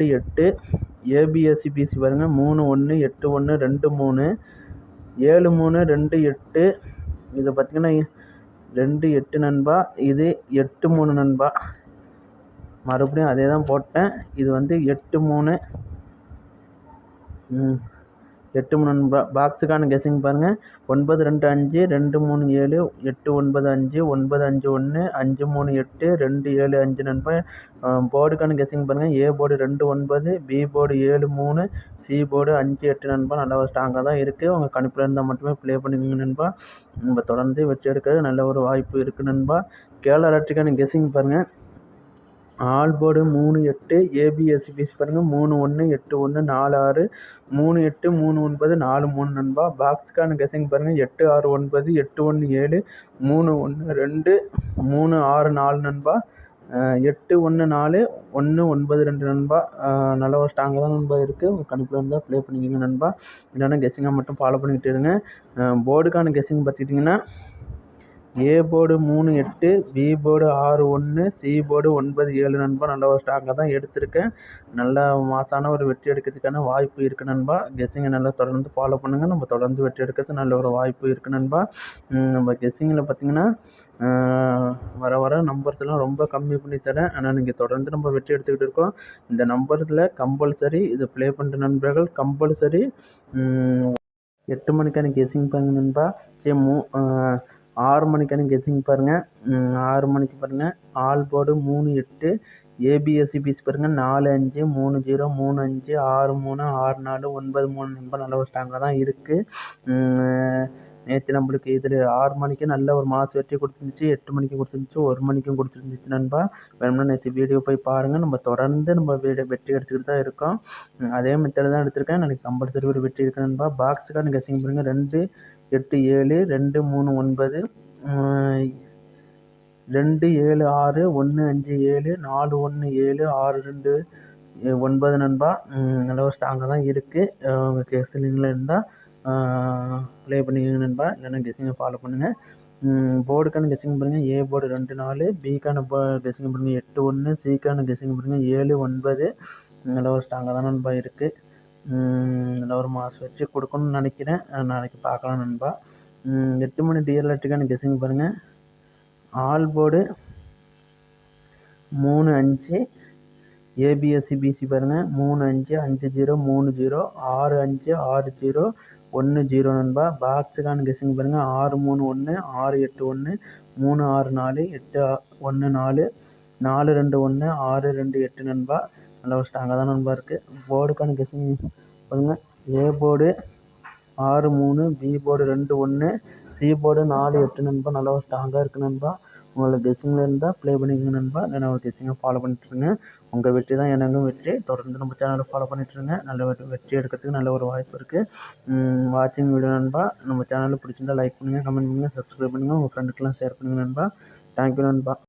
ரெண்டு எட்டு. ABSC PC பாருங்கள் மூணு ஒன்று எட்டு ஒன்று ரெண்டு மூணு. ஏழு மூணு ரெண்டு எட்டு. இதை பார்த்திங்கன்னா ரெண்டு எட்டு நண்பா. இது எட்டு மூணு நண்பா. மறுபடியும் அதே தான் போட்டேன். இது வந்து எட்டு மூணு. எட்டு மூணு பா பாக்ஸுக்கான கெஸ்ஸிங் பாருங்கள் ஒன்பது ரெண்டு அஞ்சு ரெண்டு மூணு ஏழு எட்டு ஒன்பது அஞ்சு ஒன்பது அஞ்சு ஒன்று அஞ்சு மூணு எட்டு ரெண்டு ஏழு அஞ்சு நண்பா போர்டுக்கான கெஸ்ஸிங் பாருங்கள் ஏ போர்டு ரெண்டு ஒன்பது பி போர்டு ஏழு மூணு சி போர்டு அஞ்சு எட்டு நண்பா நல்லா ஒரு ஸ்ட்ராங்காக தான் இருக்குது உங்கள் கணிப்பில் இருந்தால் மட்டுமே ப்ளே பண்ணிக்கோங்க நண்பா நம்ம தொடர்ந்து வெற்றி எடுக்கிறது நல்ல ஒரு வாய்ப்பு இருக்குது நண்பா கேரளா எலக்ட்ரிக்கான கெஸ்ஸிங் பாருங்கள் ஆல் போர்டு மூணு எட்டு ஏபிஎஸ்சிபிசி பாருங்கள் மூணு ஒன்று எட்டு ஒன்று நாலு ஆறு. மூணு எட்டு மூணு ஒன்பது நாலு மூணு நண்பா. பாக்ஸ்கான கெஸிங் பாருங்கள் எட்டு ஆறு ஒன்பது எட்டு ஒன்று ஏழு மூணு ஒன்று ரெண்டு மூணு ஆறு நாலு நண்பா. எட்டு ஒன்று நாலு ஒன்று ஒன்பது ரெண்டு நண்பா. நல்ல ஒரு ஸ்ட்ராங்காக தான் நண்பா இருக்குது உங்கள் கணிப்பில் இருந்தால் ப்ளே பண்ணிக்கோங்க நண்பா. இல்லைன்னா கெஸ்ஸிங்காக மட்டும் ஃபாலோ பண்ணிக்கிட்டு இருங்க. போர்டுக்கான கெஸ்ஸிங் பார்த்துக்கிட்டிங்கன்னா ஏ போர்டு மூணு எட்டு பி போர்டு ஆறு ஒன்று சி போர்டு ஒன்பது ஏழு நண்பா. நல்ல ஒரு ஸ்ட்ராங்காக தான் எடுத்திருக்கேன். நல்ல மாசான ஒரு வெற்றி எடுக்கிறதுக்கான வாய்ப்பு இருக்குது நண்பா. கெஸ்ஸிங்கை நல்லா தொடர்ந்து ஃபாலோ பண்ணுங்கள் நம்ம தொடர்ந்து வெற்றி எடுக்கிறது நல்ல ஒரு வாய்ப்பு இருக்குது நண்பா. நம்ம கெஸ்ஸிங்கில் பார்த்திங்கன்னா வர வர நம்பர்ஸ் எல்லாம் ரொம்ப கம்மி பண்ணி தரேன். ஆனால் நீங்கள் தொடர்ந்து நம்ம வெற்றி எடுத்துக்கிட்டு இருக்கோம். இந்த நம்பரில் கம்பல்சரி இது ப்ளே பண்ணுற நண்பர்கள் கம்பல்சரி எட்டு மணிக்கான கெஸ்ஸிங் பண்ணுங்க நண்பா. சரி மூ ஆறு மணிக்கான கெஸ்ஸிங் பாருங்கள் ஆறு மணிக்கு பாருங்கள் ஆல் போர்டு மூணு எட்டு. ஏபிஎஸ்சி பீஸ் பாருங்கள் நாலு அஞ்சு மூணு ஜீரோ மூணு அஞ்சு ஆறு மூணு ஆறு நாலு ஒன்பது மூணு நம்பர் நல்ல ஒரு ஸ்ட்ராங்காக தான் இருக்குது நேற்று நம்மளுக்கு இதில் ஆறு மணிக்கு நல்ல ஒரு மாஸ் வெற்றி கொடுத்துருந்துச்சி எட்டு மணிக்கு கொடுத்துருந்துச்சி ஒரு மணிக்கும் கொடுத்துருந்துச்சி நண்பா. வேணும்னா நேற்று வீடியோ போய் பாருங்கள் நம்ம தொடர்ந்து நம்ம வீடியோ வெற்றி எடுத்துக்கிட்டு தான் இருக்கோம். அதே மெத்தடில் தான் எடுத்திருக்கேன். நாளைக்கு கம்பல்சரி ஒரு வெற்றி இருக்கு நண்பா. பாக்ஸுக்கான கெஸ்ஸிங் பாருங்கள் ரெண்டு எட்டு ஏழு ரெண்டு மூணு ஒன்பது ரெண்டு ஏழு ஆறு ஒன்று அஞ்சு ஏழு நாலு ஒன்று ஏழு ஆறு ரெண்டு ஒன்பது நண்பா. நல்ல ஒரு ஸ்ட்ராங்காக தான் இருக்குது உங்கள் கெஸ்ஸிங்கில் இருந்தால் ப்ளே பண்ணிக்கோங்க நண்பா. இல்லைன்னா கெஸ்ஸிங்கை ஃபாலோ பண்ணுங்கள் போர்டுக்கான கெஸ்ஸிங் பாருங்கள் ஏ போர்டு ரெண்டு நாலு. பிக்கான போ கெஸ்ஸிங் பாருங்கள் எட்டு ஒன்று சிக்கான கெஸ்ஸிங் பாருங்கள் ஏழு ஒன்பது. நல்ல ஒரு ஸ்ட்ராங்காக தான் நண்பா இருக்குது நல்ல ஒரு மாதம் வச்சு கொடுக்கணும்னு நினைக்கிறேன். நாளைக்கு பார்க்கலாம் நண்பா. எட்டு மணி டிஎல்எட்டுக்கான கெஸ்ஸிங் பாருங்கள் ஆல் போர்டு மூணு அஞ்சு. ஏபிஎஸ்சி பிசி பாருங்கள் மூணு அஞ்சு அஞ்சு ஜீரோ மூணு ஜீரோ ஆறு அஞ்சு ஆறு ஜீரோ ஒன்று ஜீரோ நண்பா. பாக்ஸுக்கான கெஸ்ஸிங் பாருங்கள் ஆறு மூணு ஒன்று ஆறு எட்டு ஒன்று மூணு ஆறு நாலு எட்டு ஒன்று நாலு நாலு ரெண்டு ஒன்று ஆறு ரெண்டு எட்டு நண்பா. நல்ல ஒரு ஸ்ட்ராங்காக தான் நண்பா இருக்குது போர்டுக்கான கெஸ்ஸிங் பாருங்கள் ஏ போர்டு ஆறு மூணு பி போர்டு ரெண்டு ஒன்று சி போர்டு நாலு எட்டு நண்பா. நல்லா ஒரு ஸ்ட்ராங்காக இருக்குது நண்பா. உங்களுக்கு கெஸ்ஸிங்கில் இருந்தால் ப்ளே பண்ணிக்கோங்க நண்பா. இல்லைனா ஒரு கெஸ்ஸிங்கை ஃபாலோ பண்ணிட்டுருங்க. உங்கள் வெற்றி தான் எனக்கும் வெற்றி. தொடர்ந்து நம்ம சேனலை ஃபாலோ பண்ணிட்டுருங்க. நல்ல வெற்றி வெற்றி எடுக்கிறதுக்கு நல்ல ஒரு வாய்ப்பு இருக்குது வாட்சிங் வீடியோ நண்பா. நம்ம சேனலில் பிடிச்சிருந்தா லைக் பண்ணுங்கள் கமெண்ட் பண்ணுங்கள் சப்ஸ்கிரைப் பண்ணுங்கள் உங்கள் ஃப்ரெண்டுக்கெலாம் ஷேர் பண்ணுங்கள் நண்பா. தேங்க்யூ நண்பா.